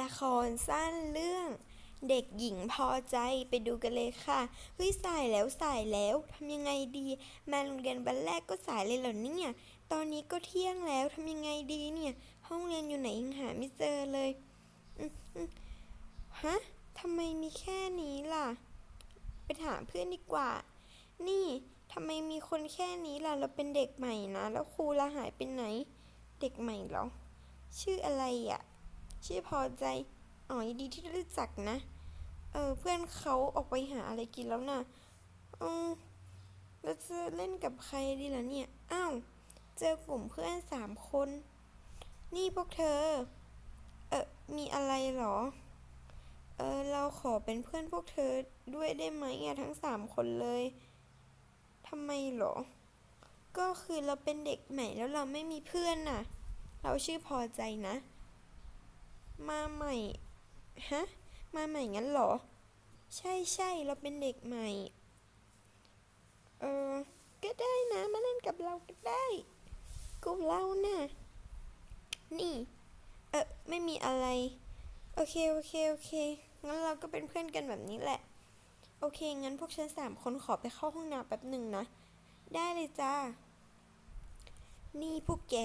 ละครสั้นเรื่องเด็กหญิงพอใจไปดูกันเลยค่ะ เฮ้ยสายแล้วสายแล้วทำยังไงดี มาโรงเรียนวันแรกก็สายเลยเหรอเนี่ย ตอนนี้ก็เที่ยงแล้วทำยังไงดีเนี่ย ห้องเรียนอยู่ไหนยังหาไม่เจอเลยฮะทำไมมีแค่นี้ล่ะ ไปถามเพื่อนดีกว่า นี่ทำไมมีคนแค่นี้ล่ะ เราเป็นเด็กใหม่นะ แล้วครูละหายไปไหน เด็กใหม่เหรอ ชื่ออะไรอะ่ะ ชื่อพอใจอ๋อยินดีที่ได้รู้จักนะ เออ เพื่อนเขาออกไปหาอะไรกินแล้วนะอืมแล้วจะเล่นกับใครดีล่ะเนี่ย อ้าว เจอกลุ่มเพื่อนสามคน นี่พวกเธอ เออมีอะไรเหรอ เออ เราขอเป็นเพื่อนพวกเธอด้วยได้ไหมอะทั้งสามคนเลยทำไมเหรอ ก็คือเราเป็นเด็กใหม่แล้วเราไม่มีเพื่อนน่ะ เราชื่อพอใจนะ มาใหม่ ฮะ มาใหม่งั้นเหรอ ใช่ใช่เราเป็นเด็กใหม่ เออ ก็ได้นะ มาเล่นกับเราก็ได้กลุ่มเราน่ะ นี่ เออไม่มีอะไร โอเค โอเค โอเค งั้นเราก็เป็นเพื่อนกันแบบนี้แหละ โอเค งั้นพวกฉันสามคนขอไปเข้าห้องน้ำแป๊บหนึ่งนะ ได้เลยจ้า นี่พวกแก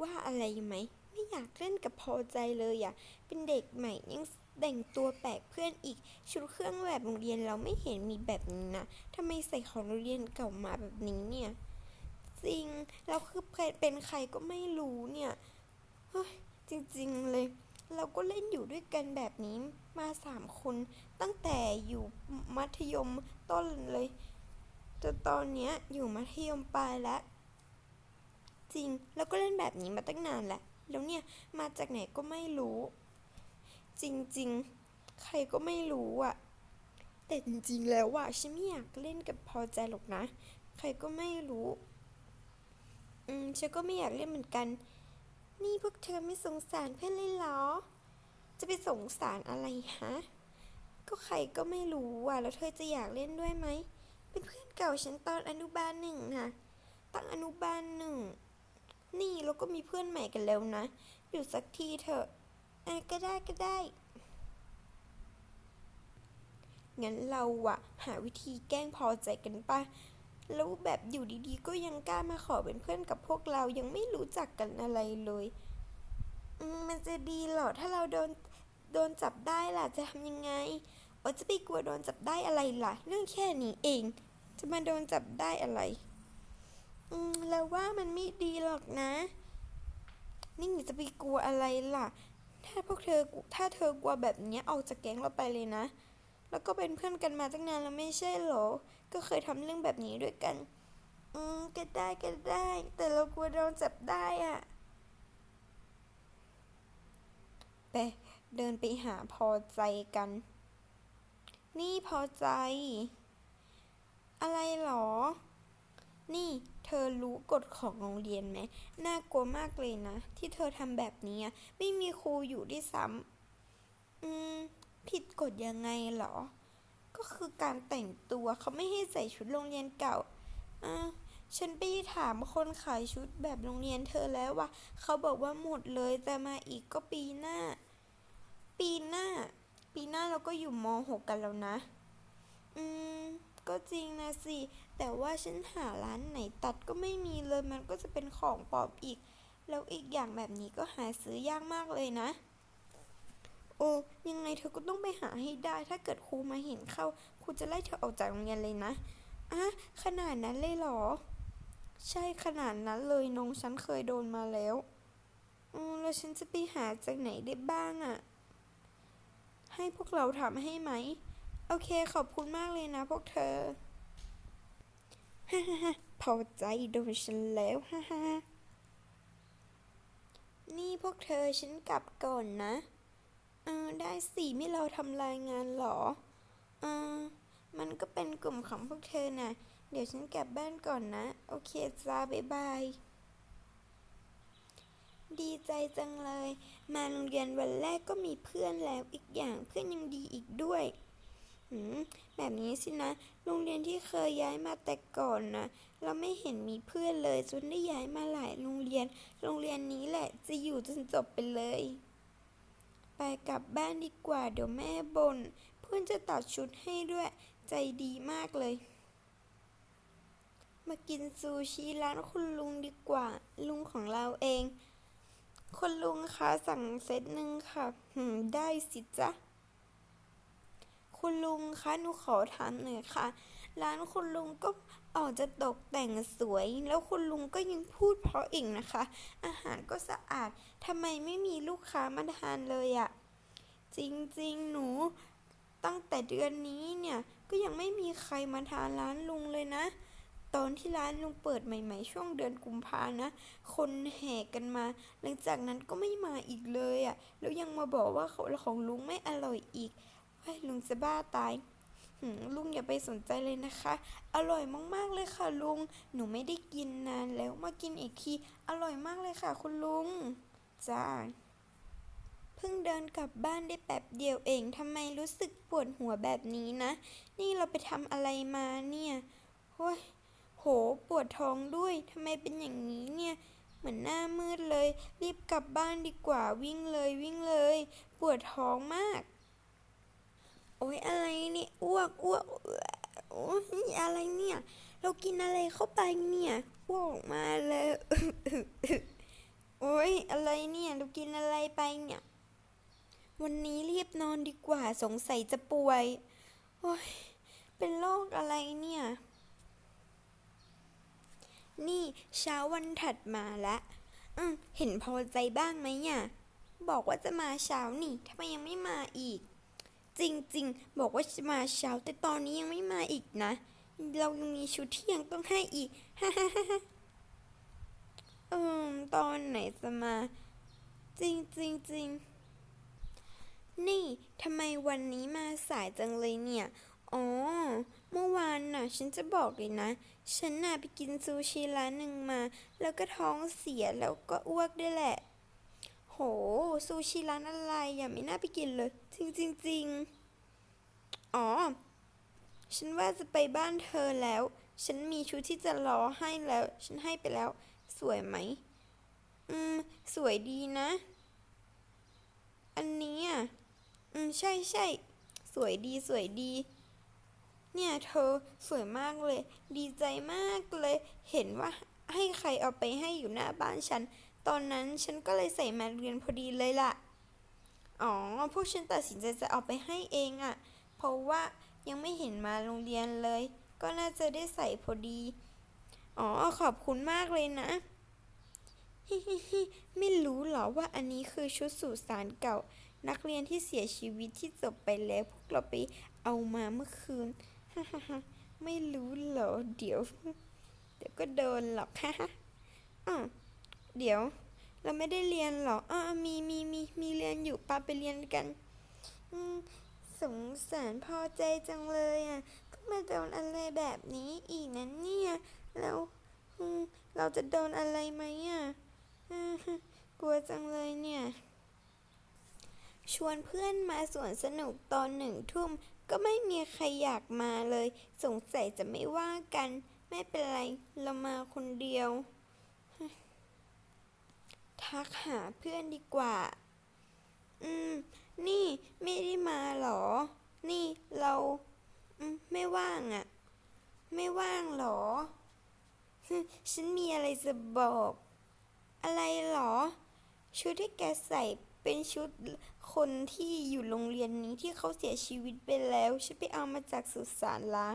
ว่าอะไรไหม ไม่อยากเล่นกับพอใจเลยอะเป็นเด็กใหม่ยังแต่งตัวแปลกเพื่อนอีก ชุดเครื่องแบบโรงเรียนเราไม่เห็นมีแบบนี้นะทำไมใส่ของโรงเรียนเก่ามาแบบนี้เนี่ย จริง แล้วคือใคเป็นใครก็ไม่รู้เนี่ย เฮ้ย จริง ๆ เลย เราก็เล่นอยู่ด้วยกันแบบนี้มาสามคน ตั้งแต่อยู่มัธยมต้นเลยจนตอนเนี้ยอยู่มัธยมปลายแล้วจริง แล้วก็เล่นแบบนี้มาตั้งนานแหล้ว แล้วเนี่ยมาจากไหนก็ไม่รู้ จริงๆ ใครก็ไม่รู้อะแต่จริงๆ แล้วอะฉันไม่อยากเล่นกับพอใจหรอกนะ ใครก็ไม่รู้ อืมฉันก็ไม่อยากเล่นเหมือนกัน นี่พวกเธอไม่สงสารเพื่อนเลยเหรอ จะไปสงสารอะไรฮะ ก็ใครก็ไม่รู้อะแล้วเธอจะอยากเล่นด้วยไหม เป็นเพื่อนเก่าฉันตอนอนุบาลหนึ่งนะตั้งอนุบาลหนึ่ง นี่เราก็มีเพื่อนใหม่กันแล้วนะ อยู่สักทีเถอะอะก็ได้ก็ได้ งั้นเราอะหาวิธีแกล้งพอใจกันปะแล้วแบบอยู่ดีๆ ก็ยังกล้ามาขอเป็นเพื่อนกับพวกเรายังไม่รู้จักกันอะไรเลยอืมมันจะดีเหรอ ถ้าเราโดนโดนจับได้ล่ะ จะทำยังไงโอจะไปกลัวโดนจับได้อะไรล่ะ เรื่องแค่นี้เอง จะมาโดนจับได้อะไร อืมแล้วว่ามันไม่ดีหรอกนะ นี่จะไปกลัวอะไรล่ะ ถ้าพวกเธอ ถ้าเธอกลัวแบบนี้ออกจากแก๊งเราไปเลยนะ แล้วก็เป็นเพื่อนกันมาตั้งนานแล้วไม่ใช่เหรอ ก็เคยทำเรื่องแบบนี้ด้วยกัน อืมก็ได้ก็ได้ แต่เรากลัวโดนจับได้อะไปเดินไปหาพอใจกัน นี่พอใจ อะไรหรอ นี่เธอรู้กฎของโรงเรียนไหม น่ากลัวมากเลยนะ ที่เธอทำแบบนี้ไม่มีครูอยู่ด้วยซ้ำอืม ผิดกฎยังไงเหรอ ก็คือการแต่งตัวเขาไม่ให้ใส่ชุดโรงเรียนเก่าอะฉันไปถามคนขายชุดแบบโรงเรียนเธอแล้วว่า เขาบอกว่าหมดเลยแต่มาอีกก็ปีหน้า ปีหน้า ปีหน้าเราก็อยู่ม .6 กันแล้วนะ อืม ก็จริงนะสิ แต่ว่าฉันหาร้านไหนตัดก็ไม่มีเลยมันก็จะเป็นของปลอมอีก แล้วอีกอย่างแบบนี้ก็หาซื้อยากมากเลยนะ โอ้ยังไงเธอก็ต้องไปหาให้ได้ ถ้าเกิดครูมาเห็นเข้าครูจะไล่เธอออกจากโรงเรียนเลยนะอะขนาดนั้นเลยเหรอ ใช่ขนาดนั้นเลยน้องฉันเคยโดนมาแล้วอืมแล้วฉันจะไปหาจากไหนได้บ้างอะ่ะ ให้พวกเราทำให้ไหม โอเคขอบคุณมากเลยนะพวกเธอฮ่าฮ่าฮ่าพอใจโดนฉันแล้วฮ่าฮ่านี่พวกเธอฉันกลับก่อนนะ เออได้สิไม่เราทำรายงานหรอ เออมันก็เป็นกลุ่มของพวกเธอน่ะ เดี๋ยวฉันกลับบ้านก่อนนะ โอเคจ้าบ๊ายบายดีใจจังเลย มาโรงเรียนวันแรกก็มีเพื่อนแล้วอีกอย่างเพื่อนยังดีอีกด้วย แบบนี้สินะ โรงเรียนที่เคยย้ายมาแต่ก่อนนะ เราไม่เห็นมีเพื่อนเลยจนได้ย้ายมาหลายโรงเรียน โรงเรียนนี้แหละจะอยู่จนจบไปเลย ไปกลับบ้านดีกว่าเดี๋ยวแม่บน่น เพื่อนจะตัดชุดให้ด้วย ใจดีมากเลย มากินซูชิร้านคุณลุงดีกว่า ลุงของเราเอง คุณลุงคะสั่งเซตหนึ่งค่ะ ได้สิจ๊ะ คุณลุงคะหนูขอถามหน่อยค่ะ ร้านคุณลุงก็ออกจะตกแต่งสวย แล้วคุณลุงก็ยังพูดเพราะอีกนะคะ อาหารก็สะอาดทำไมไม่มีลูกค้ามาทานเลยอะจริงๆ หนู ตั้งแต่เดือนนี้เนี่ยก็ยังไม่มีใครมาทานร้านลุงเลยนะ ตอนที่ร้านลุงเปิดใหม่ ๆ ช่วงเดือนกุมภานะ คนแห่กันมา หลังจากนั้นก็ไม่มาอีกเลยอะ่ะ แล้วยังมาบอกว่าของลุงไม่อร่อยอีก ฮ้ยลุงจะบ้าตายลุงอย่าไปสนใจเลยนะคะ อร่อยมากๆเลยค่ะลุง หนูไม่ได้กินนานแล้วมากินอีกที อร่อยมากเลยค่ะ คุณลุง จ้า เพิ่งเดินกลับบ้านได้แป๊บเดียวเอง ทำไมรู้สึกปวดหัวแบบนี้นะ นี่เราไปทำอะไรมาเนี่ยโอ้ยโห ปวดท้องด้วย ทำไมเป็นอย่างนี้เนี่ย เหมือนหน้ามืดเลย รีบกลับบ้านดีกว่า วิ่งเลยวิ่งเลย ปวดท้องมาก โอ้ยอะไรเนี่ยอ้วกอ้วกโอ้ยอะไรเนี่ย เรากินอะไรเข้าไปเนี่ยอ้วกออกมาเลยโอ้ยอะไรเนี่ยเรากินอะไรไปเนี่ย วันนี้รีบนอนดีกว่าสงสัยจะป่วยโอ้ยเป็นโรคอะไรเนี่ย นี่เช้าวันถัดมาละอืมเห็นพอใจบ้างไหมเนี่ยบอกว่าจะมาเช้านี่ทำไมยังไม่มาอีก จริงๆ บอกว่าจะมาเช้าแต่ตอนนี้ยังไม่มาอีกนะ เรายังมีชุดที่ยังต้องให้อีกเออตอนไหนจะมา จริงจริงจริงนี่ทำไมวันนี้มาสายจังเลยเนี่ย อ๋อ เมื่อวานน่ะ ฉันจะบอกเลยนะ ฉันน่ะไปกินซูชิร้านหนึ่งมา แล้วก็ท้องเสียแล้วก็อ้วกด้วยแหละ หซูชิร้านอะไรอย่าไม่น่าไปกินเลย จริงจริงจริงอ๋อ ฉันว่าจะไปบ้านเธอแล้ว ฉันมีชุดที่จะรอให้แล้ว ฉันให้ไปแล้ว สวยไหม อืม สวยดีนะ อันนี้อะ อืม ใช่ใช่ สวยดีสวยดี เนี่ยเธอสวยมากเลย ดีใจมากเลย เห็นว่าให้ใครเอาไปให้อยู่หน้าบ้านฉัน ตอนนั้นฉันก็เลยใส่มาเรียนพอดีเลยล่ะ อ๋อ พวกฉันตัดสินใจจะเอาไปให้เองอะ่ะ เพราะว่ายังไม่เห็นมาโรงเรียนเลย ก็น่าจะได้ใส่พอดี อ๋อ ขอบคุณมากเลยนะฮิฮิฮิไม่รู้เหรอว่าอันนี้คือชุดสู่สารเก่า นักเรียนที่เสียชีวิตที่จบไปแล้วพวกเราไปเอามาเมื่อคืนฮ่าฮ่าฮ่าไม่รู้เหรอ เดี๋ยว เดี๋ยวก็โดนหรอกฮ่าฮ่าอ้าว เดี๋ยว เราไม่ได้เรียนหรออ้ามีมีมีมีเรียนอยู่ปาไปเรียนกัน อืมสงสารพอใจจังเลยอะก็มาโดนอะไรแบบนี้อีกนะเนี่ยแล้วเราจะโดนอะไรไหมอะกลัวจังเลยเนี่ย ชวนเพื่อนมาสวนสนุกตอนหนึ่งทุ่ม ก็ไม่มีใครอยากมาเลย สงสัยจะไม่ว่ากัน ไม่เป็นไร เรามาคนเดียว ทักหาเพื่อนดีกว่า อืม นี่ไม่ได้มาหรอ นี่เราอมไม่ว่างอะ่ะ ไม่ว่างหรอ ฉันมีอะไรจะบอก อะไรหรอ ชุดที่แกใส่เป็นชุดคนที่อยู่โรงเรียนนี้ที่เขาเสียชีวิตไปแล้ว ฉันไปเอามาจากสุสานล้าง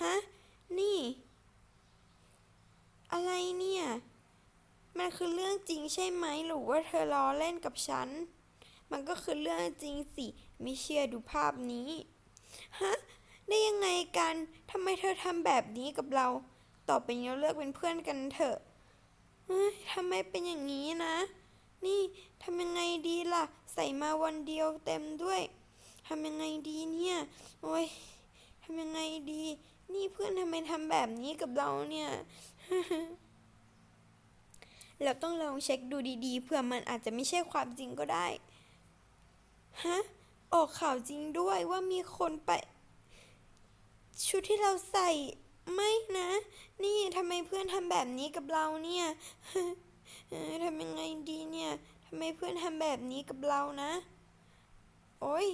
ฮะ นี่ อะไรเนี่ย มันคือเรื่องจริงใช่ไหมหรือว่าเธอล้อเล่นกับฉัน มันก็คือเรื่องจริงสิ ไม่เชื่อดูภาพนี้ ฮะ ได้ยังไงกัน ทำไมเธอทำแบบนี้กับเรา ต่อไปนี้เราเลิกเป็นเพื่อนกันเถอะเฮ้ยทำไมเป็นอย่างนี้นะ นี่ทำยังไงดีล่ะ ใส่มาวันเดียวเต็มด้วยทำยังไงดีเนี่ย โอ้ยทำยังไงดี นี่เพื่อนทำไมทำแบบนี้กับเราเนี่ย เราต้องลองเช็คดูดีๆเผื่อมันอาจจะไม่ใช่ความจริงก็ได้ ฮะ ออกข่าวจริงด้วยว่ามีคนไป ชุดที่เราใส่ไม่นะ นี่ทำไมเพื่อนทำแบบนี้กับเราเนี่ยทำยังไงดีเนี่ยทำไมเพื่อนทำแบบนี้กับเรานะ โอ๊ย